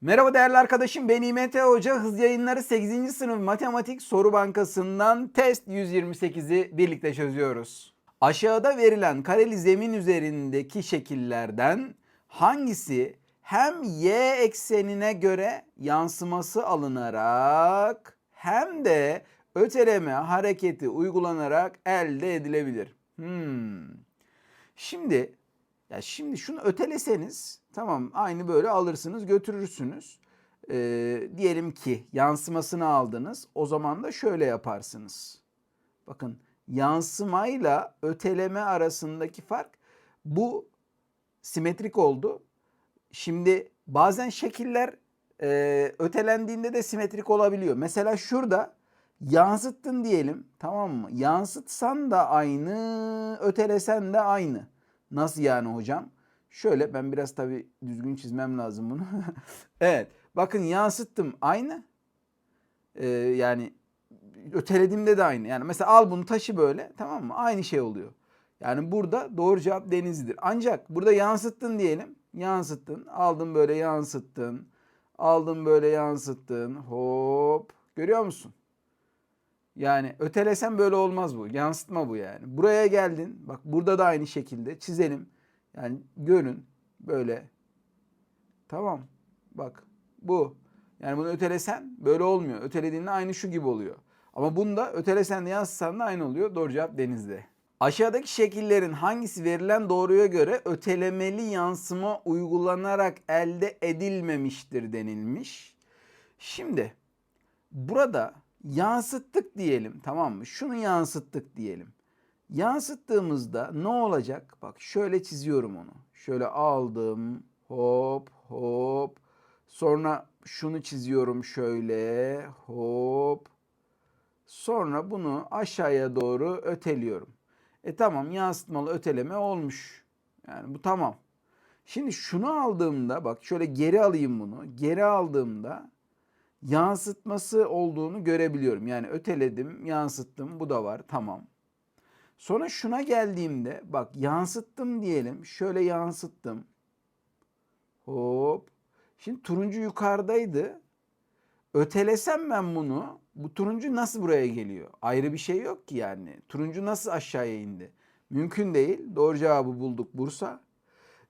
Merhaba değerli arkadaşım ben İMT Hoca. Hız yayınları 8. sınıf matematik soru bankasından test 128'i birlikte çözüyoruz. Aşağıda verilen kareli zemin üzerindeki şekillerden hangisi hem y eksenine göre yansıması alınarak hem de öteleme hareketi uygulanarak elde edilebilir? Hmm. Şimdi ya şimdi şunu öteleseniz tamam aynı böyle alırsınız götürürsünüz. Ee, diyelim ki yansımasını aldınız. O zaman da şöyle yaparsınız. Bakın yansımayla öteleme arasındaki fark bu simetrik oldu. Şimdi bazen şekiller e, ötelendiğinde de simetrik olabiliyor. Mesela şurada yansıttın diyelim tamam mı? Yansıtsan da aynı, ötelesen de aynı. Nasıl yani hocam? Şöyle ben biraz tabii düzgün çizmem lazım bunu. evet bakın yansıttım aynı. Ee, yani ötelediğimde de aynı. Yani mesela al bunu taşı böyle tamam mı? Aynı şey oluyor. Yani burada doğru cevap denizlidir. Ancak burada yansıttın diyelim. Yansıttın. Aldın böyle yansıttın. Aldın böyle yansıttın. Hop. Görüyor musun? Yani ötelesen böyle olmaz bu. Yansıtma bu yani. Buraya geldin. Bak burada da aynı şekilde çizelim. Yani görün böyle. Tamam. Bak bu. Yani bunu ötelesen böyle olmuyor. Ötelediğinde aynı şu gibi oluyor. Ama bunda ötelesen de yansıtsan da aynı oluyor. Doğru cevap denizde. Aşağıdaki şekillerin hangisi verilen doğruya göre ötelemeli yansıma uygulanarak elde edilmemiştir denilmiş. Şimdi burada yansıttık diyelim tamam mı? Şunu yansıttık diyelim. Yansıttığımızda ne olacak? Bak şöyle çiziyorum onu. Şöyle aldım. Hop hop. Sonra şunu çiziyorum şöyle. Hop. Sonra bunu aşağıya doğru öteliyorum. E tamam yansıtmalı öteleme olmuş. Yani bu tamam. Şimdi şunu aldığımda bak şöyle geri alayım bunu. Geri aldığımda yansıtması olduğunu görebiliyorum. Yani öteledim, yansıttım. Bu da var. Tamam. Sonra şuna geldiğimde bak yansıttım diyelim. Şöyle yansıttım. Hop. Şimdi turuncu yukarıdaydı. Ötelesem ben bunu bu turuncu nasıl buraya geliyor? Ayrı bir şey yok ki yani. Turuncu nasıl aşağıya indi? Mümkün değil. Doğru cevabı bulduk Bursa.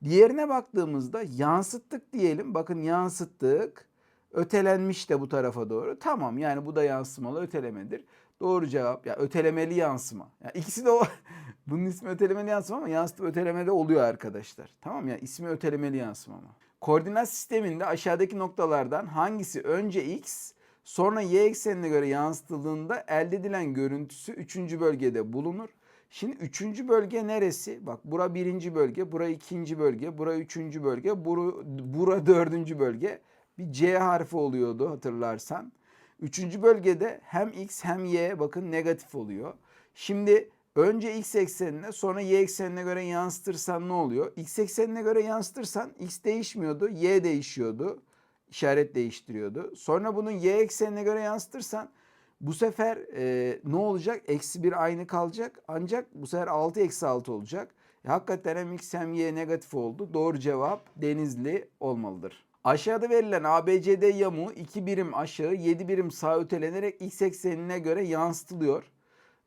Diğerine baktığımızda yansıttık diyelim. Bakın yansıttık. Ötelenmiş de bu tarafa doğru. Tamam yani bu da yansımalı ötelemedir. Doğru cevap ya ötelemeli yansıma. Ya ikisi de o. Bunun ismi ötelemeli yansıma ama yansıtıp ötelemede oluyor arkadaşlar. Tamam ya ismi ötelemeli yansıma ama. Koordinat sisteminde aşağıdaki noktalardan hangisi önce x sonra y eksenine göre yansıtıldığında elde edilen görüntüsü 3. bölgede bulunur. Şimdi üçüncü bölge neresi? Bak bura birinci bölge, bura ikinci bölge, bura üçüncü bölge, bura, bura dördüncü bölge. Bir C harfi oluyordu hatırlarsan. Üçüncü bölgede hem x hem y bakın negatif oluyor. Şimdi önce x eksenine sonra y eksenine göre yansıtırsan ne oluyor? X eksenine göre yansıtırsan x değişmiyordu, y değişiyordu. İşaret değiştiriyordu. Sonra bunu y eksenine göre yansıtırsan bu sefer e, ne olacak? Eksi 1 aynı kalacak. Ancak bu sefer 6 eksi 6 olacak. E, hakikaten hem x hem y negatif oldu. Doğru cevap denizli olmalıdır. Aşağıda verilen ABCD yamuğu 2 birim aşağı 7 birim sağ ötelenerek x eksenine göre yansıtılıyor.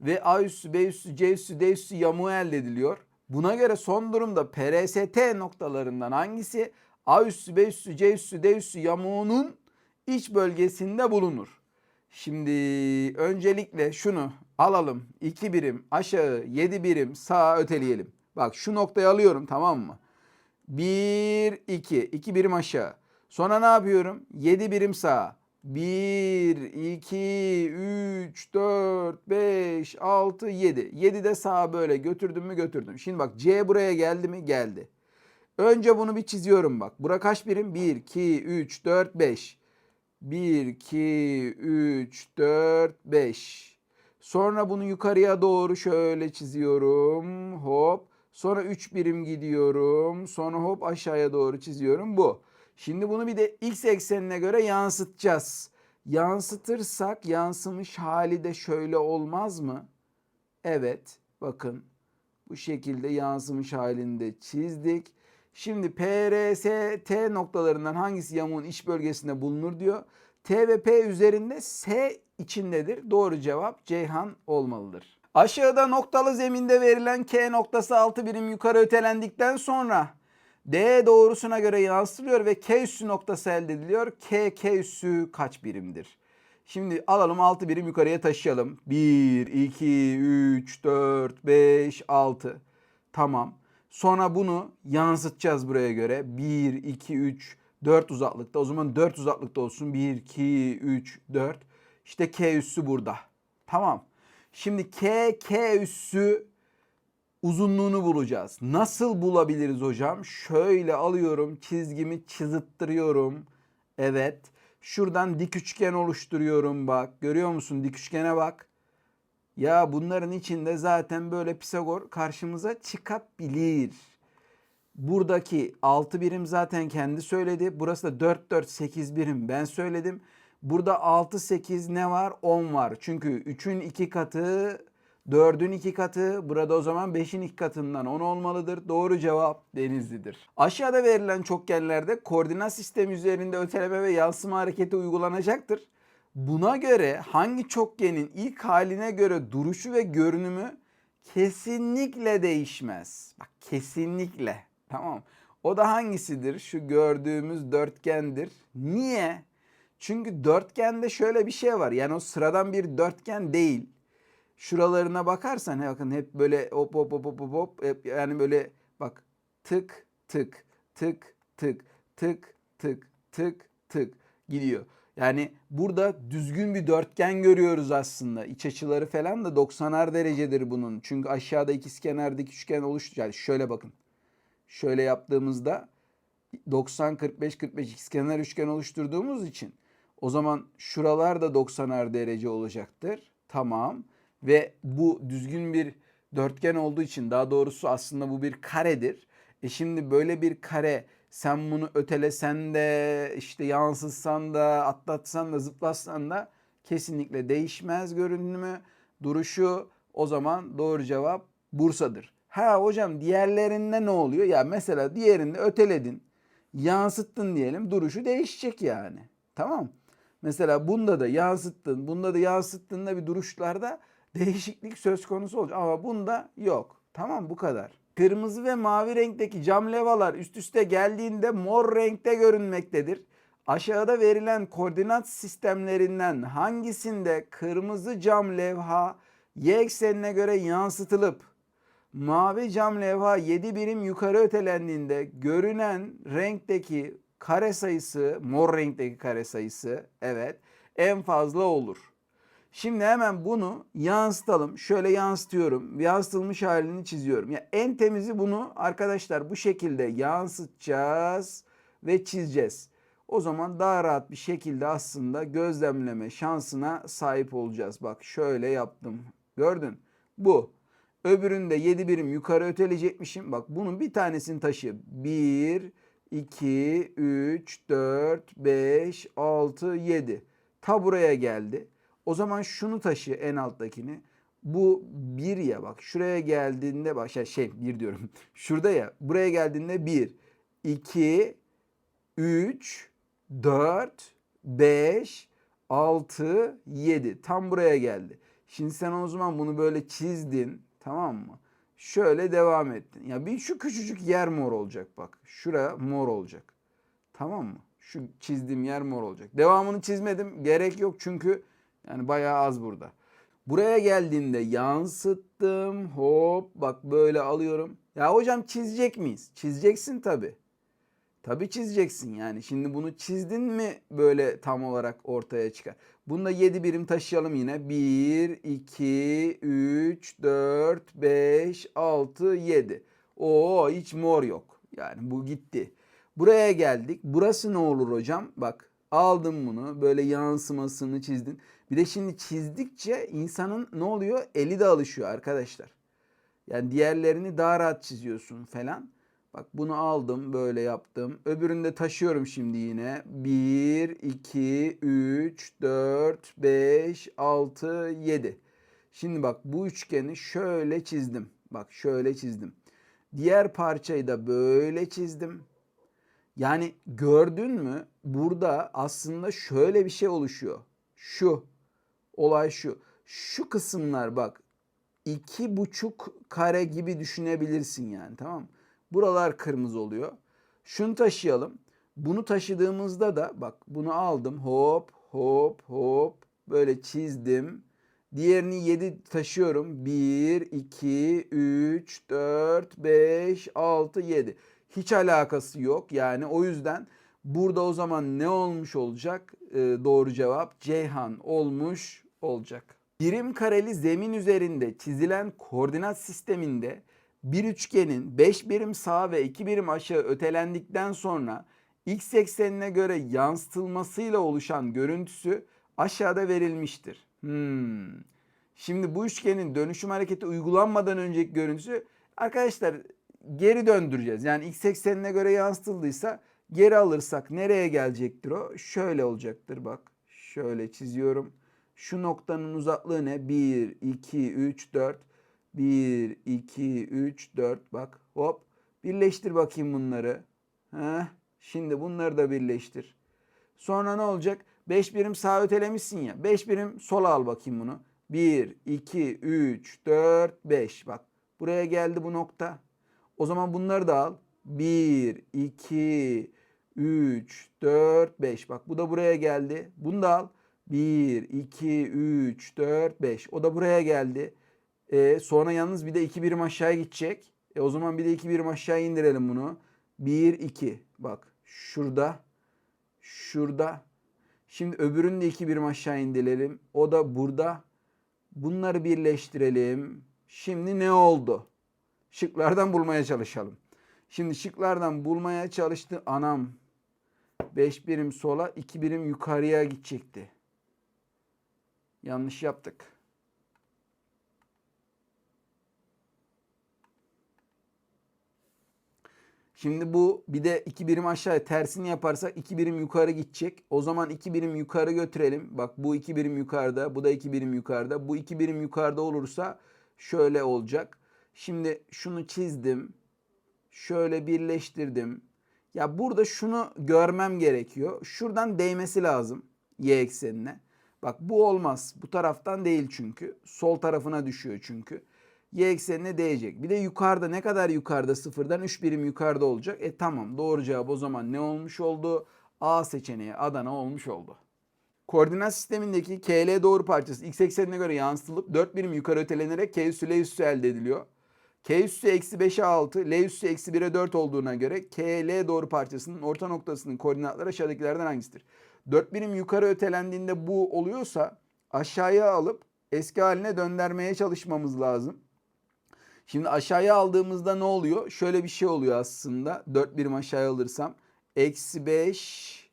Ve A üssü, B üssü, C üssü, D üssü yamuğu elde ediliyor. Buna göre son durumda PRST noktalarından hangisi A üssü, B üssü, C üssü, D üssü yamuğunun iç bölgesinde bulunur? Şimdi öncelikle şunu alalım. 2 birim aşağı 7 birim sağa öteleyelim. Bak şu noktayı alıyorum tamam mı? 1, 2. 2 birim aşağı. Sonra ne yapıyorum? 7 birim sağa. 1, 2, 3, 4, 5, 6, 7. 7 de sağa böyle götürdüm mü götürdüm. Şimdi bak C buraya geldi mi? Geldi. Önce bunu bir çiziyorum bak. Bura kaç birim? 1, 2, 3, 4, 5. 1, 2, 3, 4, 5. Sonra bunu yukarıya doğru şöyle çiziyorum. Hop. Sonra 3 birim gidiyorum. Sonra hop aşağıya doğru çiziyorum. Bu. Şimdi bunu bir de x eksenine göre yansıtacağız. Yansıtırsak yansımış hali de şöyle olmaz mı? Evet. Bakın bu şekilde yansımış halinde çizdik. Şimdi P, R, S, T noktalarından hangisi yamuğun iç bölgesinde bulunur diyor. T ve P üzerinde S içindedir. Doğru cevap Ceyhan olmalıdır. Aşağıda noktalı zeminde verilen K noktası 6 birim yukarı ötelendikten sonra D doğrusuna göre yansıtılıyor ve K üssü noktası elde ediliyor. K, K üssü kaç birimdir? Şimdi alalım 6 birim yukarıya taşıyalım. 1, 2, 3, 4, 5, 6. Tamam. Sonra bunu yansıtacağız buraya göre. 1, 2, 3, 4 uzaklıkta. O zaman 4 uzaklıkta olsun. 1, 2, 3, 4. İşte K üssü burada. Tamam. Şimdi K, K üssü uzunluğunu bulacağız. Nasıl bulabiliriz hocam? Şöyle alıyorum çizgimi çizittiriyorum. Evet. Şuradan dik üçgen oluşturuyorum bak. Görüyor musun dik üçgene bak. Ya bunların içinde zaten böyle Pisagor karşımıza çıkabilir. Buradaki 6 birim zaten kendi söyledi. Burası da 4 4 8 birim ben söyledim. Burada 6 8 ne var? 10 var. Çünkü 3'ün 2 katı 4'ün 2 katı burada o zaman 5'in 2 katından 10 olmalıdır. Doğru cevap Denizli'dir. Aşağıda verilen çokgenlerde koordinat sistemi üzerinde öteleme ve yansıma hareketi uygulanacaktır. Buna göre hangi çokgenin ilk haline göre duruşu ve görünümü kesinlikle değişmez. Bak kesinlikle. Tamam. O da hangisidir? Şu gördüğümüz dörtgendir. Niye? Çünkü dörtgende şöyle bir şey var. Yani o sıradan bir dörtgen değil. Şuralarına bakarsan he bakın hep böyle hop hop hop hop hop hep yani böyle bak tık tık tık tık tık tık tık tık gidiyor. Yani burada düzgün bir dörtgen görüyoruz aslında. İç açıları falan da 90'ar derecedir bunun. Çünkü aşağıda ikizkenar dik üçgen oluştu. Yani şöyle bakın. Şöyle yaptığımızda 90 45 45 ikizkenar üçgen oluşturduğumuz için o zaman şuralar da 90'ar derece olacaktır. Tamam. Ve bu düzgün bir dörtgen olduğu için daha doğrusu aslında bu bir karedir. E şimdi böyle bir kare sen bunu ötelesen de işte yansıtsan da atlatsan da zıplatsan da kesinlikle değişmez görünümü, duruşu. O zaman doğru cevap Bursa'dır. Ha hocam diğerlerinde ne oluyor? Ya mesela diğerinde öteledin, yansıttın diyelim duruşu değişecek yani. Tamam Mesela bunda da yansıttın, bunda da yansıttığında bir duruşlarda değişiklik söz konusu olacak. Ama bunda yok. Tamam bu kadar. Kırmızı ve mavi renkteki cam levalar üst üste geldiğinde mor renkte görünmektedir. Aşağıda verilen koordinat sistemlerinden hangisinde kırmızı cam levha y eksenine göre yansıtılıp mavi cam levha 7 birim yukarı ötelendiğinde görünen renkteki kare sayısı, mor renkteki kare sayısı evet en fazla olur. Şimdi hemen bunu yansıtalım. Şöyle yansıtıyorum. Yansıtılmış halini çiziyorum. Ya en temizi bunu arkadaşlar bu şekilde yansıtacağız ve çizeceğiz. O zaman daha rahat bir şekilde aslında gözlemleme şansına sahip olacağız. Bak şöyle yaptım. Gördün? Bu. Öbüründe 7 birim yukarı öteleyecekmişim. Bak bunun bir tanesini taşı. 1, 2, 3, 4, 5, 6, 7. Ta buraya geldi. O zaman şunu taşı en alttakini. Bu bir ya bak şuraya geldiğinde bak şey, şey bir diyorum. Şurada ya buraya geldiğinde bir, iki, üç, dört, beş, altı, yedi. Tam buraya geldi. Şimdi sen o zaman bunu böyle çizdin tamam mı? Şöyle devam ettin. Ya bir şu küçücük yer mor olacak bak. Şura mor olacak. Tamam mı? Şu çizdiğim yer mor olacak. Devamını çizmedim. Gerek yok çünkü yani bayağı az burada. Buraya geldiğimde yansıttım. Hop bak böyle alıyorum. Ya hocam çizecek miyiz? Çizeceksin tabi. Tabi çizeceksin yani. Şimdi bunu çizdin mi böyle tam olarak ortaya çıkar. Bunda 7 birim taşıyalım yine. 1, 2, 3, 4, 5, 6, 7. Oo hiç mor yok. Yani bu gitti. Buraya geldik. Burası ne olur hocam? Bak aldım bunu böyle yansımasını çizdin. Bir de şimdi çizdikçe insanın ne oluyor? Eli de alışıyor arkadaşlar. Yani diğerlerini daha rahat çiziyorsun falan. Bak bunu aldım böyle yaptım. Öbüründe taşıyorum şimdi yine. 1, 2, 3, 4, 5, 6, 7. Şimdi bak bu üçgeni şöyle çizdim. Bak şöyle çizdim. Diğer parçayı da böyle çizdim. Yani gördün mü burada aslında şöyle bir şey oluşuyor. Şu olay şu. Şu kısımlar bak iki buçuk kare gibi düşünebilirsin yani tamam mı? Buralar kırmızı oluyor. Şunu taşıyalım. Bunu taşıdığımızda da bak bunu aldım hop hop hop böyle çizdim. Diğerini 7 taşıyorum. 1, 2, 3, 4, 5, 6, 7. Hiç alakası yok. Yani o yüzden burada o zaman ne olmuş olacak? Ee, doğru cevap Ceyhan olmuş olacak. Birim kareli zemin üzerinde çizilen koordinat sisteminde bir üçgenin 5 birim sağ ve 2 birim aşağı ötelendikten sonra x eksenine göre yansıtılmasıyla oluşan görüntüsü aşağıda verilmiştir. Hmm. Şimdi bu üçgenin dönüşüm hareketi uygulanmadan önceki görüntüsü arkadaşlar geri döndüreceğiz. Yani x eksenine göre yansıtıldıysa geri alırsak nereye gelecektir o? Şöyle olacaktır bak. Şöyle çiziyorum. Şu noktanın uzaklığı ne? 1, 2, 3, 4. 1, 2, 3, 4 bak hop. Birleştir bakayım bunları. Heh. Şimdi bunları da birleştir. Sonra ne olacak? 5 birim sağ ötelemişsin ya. 5 birim sola al bakayım bunu. 1, 2, 3, 4, 5. Bak buraya geldi bu nokta. O zaman bunları da al. 1, 2, 3, 4, 5. Bak bu da buraya geldi. Bunu da al. 1, 2, 3, 4, 5. O da buraya geldi. E, sonra yalnız bir de 2 birim aşağıya gidecek. E, o zaman bir de 2 birim aşağı indirelim bunu. 1, 2. Bak şurada. Şurada. Şimdi öbürünü de 2 birim aşağı indirelim. O da burada. Bunları birleştirelim. Şimdi ne oldu? Şıklardan bulmaya çalışalım. Şimdi şıklardan bulmaya çalıştı. Anam 5 birim sola 2 birim yukarıya gidecekti. Yanlış yaptık. Şimdi bu bir de iki birim aşağıya tersini yaparsak iki birim yukarı gidecek. O zaman iki birim yukarı götürelim. Bak bu iki birim yukarıda, bu da iki birim yukarıda. Bu iki birim yukarıda olursa şöyle olacak. Şimdi şunu çizdim. Şöyle birleştirdim. Ya burada şunu görmem gerekiyor. Şuradan değmesi lazım y eksenine. Bak bu olmaz. Bu taraftan değil çünkü. Sol tarafına düşüyor çünkü y eksenine değecek. Bir de yukarıda ne kadar yukarıda sıfırdan 3 birim yukarıda olacak. E tamam doğru cevap o zaman ne olmuş oldu? A seçeneği Adana olmuş oldu. Koordinat sistemindeki KL doğru parçası x eksenine göre yansıtılıp 4 birim yukarı ötelenerek k üssü L üssü elde ediliyor. K üssü eksi 5'e 6, L üssü eksi 1'e 4 olduğuna göre KL doğru parçasının orta noktasının koordinatları aşağıdakilerden hangisidir? 4 birim yukarı ötelendiğinde bu oluyorsa aşağıya alıp eski haline döndürmeye çalışmamız lazım. Şimdi aşağıya aldığımızda ne oluyor? Şöyle bir şey oluyor aslında. 4 birim aşağıya alırsam. Eksi 5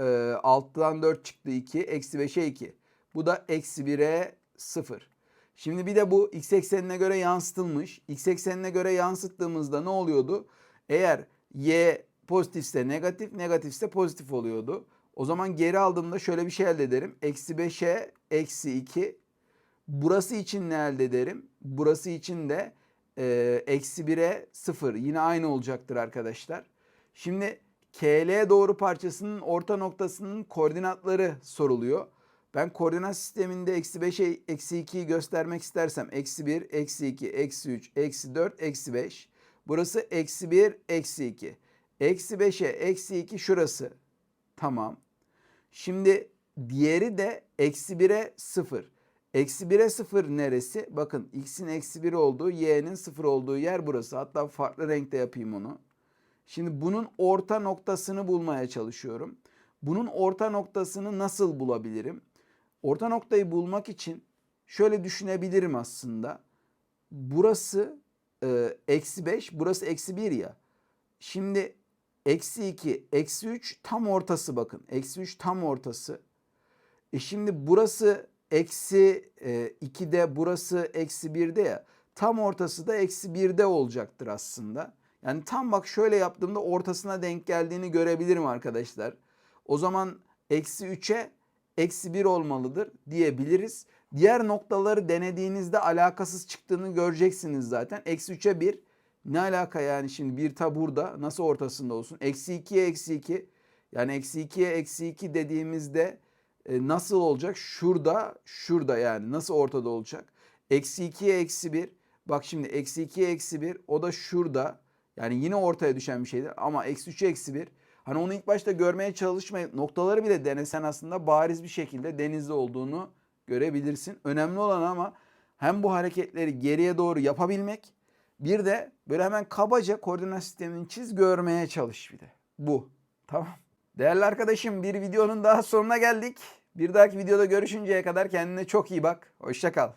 e, alttan 4 çıktı 2. Eksi 5'e 2. Bu da eksi 1'e 0. Şimdi bir de bu x eksenine göre yansıtılmış. X eksenine göre yansıttığımızda ne oluyordu? Eğer y pozitifse negatif, negatifse pozitif oluyordu. O zaman geri aldığımda şöyle bir şey elde ederim. Eksi 5'e eksi 2. Burası için ne elde ederim? Burası için de e, eksi 1'e 0 yine aynı olacaktır arkadaşlar. Şimdi KL doğru parçasının orta noktasının koordinatları soruluyor. Ben koordinat sisteminde eksi 5'e eksi 2'yi göstermek istersem eksi 1, eksi 2, eksi 3, eksi 4, eksi 5. Burası eksi 1, eksi 2. Eksi 5'e eksi 2 şurası. Tamam. Şimdi diğeri de eksi 1'e 0. Eksi 1'e 0 neresi? Bakın x'in eksi 1 olduğu, y'nin 0 olduğu yer burası. Hatta farklı renkte yapayım onu. Şimdi bunun orta noktasını bulmaya çalışıyorum. Bunun orta noktasını nasıl bulabilirim? Orta noktayı bulmak için şöyle düşünebilirim aslında. Burası e, eksi 5, burası eksi 1 ya. Şimdi eksi 2, eksi 3 tam ortası bakın. Eksi 3 tam ortası. E şimdi burası eksi e, 2'de burası eksi 1'de ya tam ortası da eksi 1'de olacaktır aslında. Yani tam bak şöyle yaptığımda ortasına denk geldiğini görebilirim arkadaşlar. O zaman eksi 3'e eksi 1 olmalıdır diyebiliriz. Diğer noktaları denediğinizde alakasız çıktığını göreceksiniz zaten. Eksi 3'e 1, Ne alaka yani şimdi bir ta burada nasıl ortasında olsun? Eksi 2'ye eksi 2 yani eksi 2'ye eksi 2 dediğimizde e, nasıl olacak? Şurada şurada yani nasıl ortada olacak? Eksi 2'ye eksi 1 bak şimdi eksi 2'ye eksi 1 o da şurada yani yine ortaya düşen bir şeydir ama eksi 3'e eksi 1 hani onu ilk başta görmeye çalışmayıp noktaları bile denesen aslında bariz bir şekilde denizde olduğunu görebilirsin. Önemli olan ama hem bu hareketleri geriye doğru yapabilmek bir de böyle hemen kabaca koordinat sistemini çiz görmeye çalış bir de. Bu. Tamam. Değerli arkadaşım bir videonun daha sonuna geldik. Bir dahaki videoda görüşünceye kadar kendine çok iyi bak. Hoşça kal.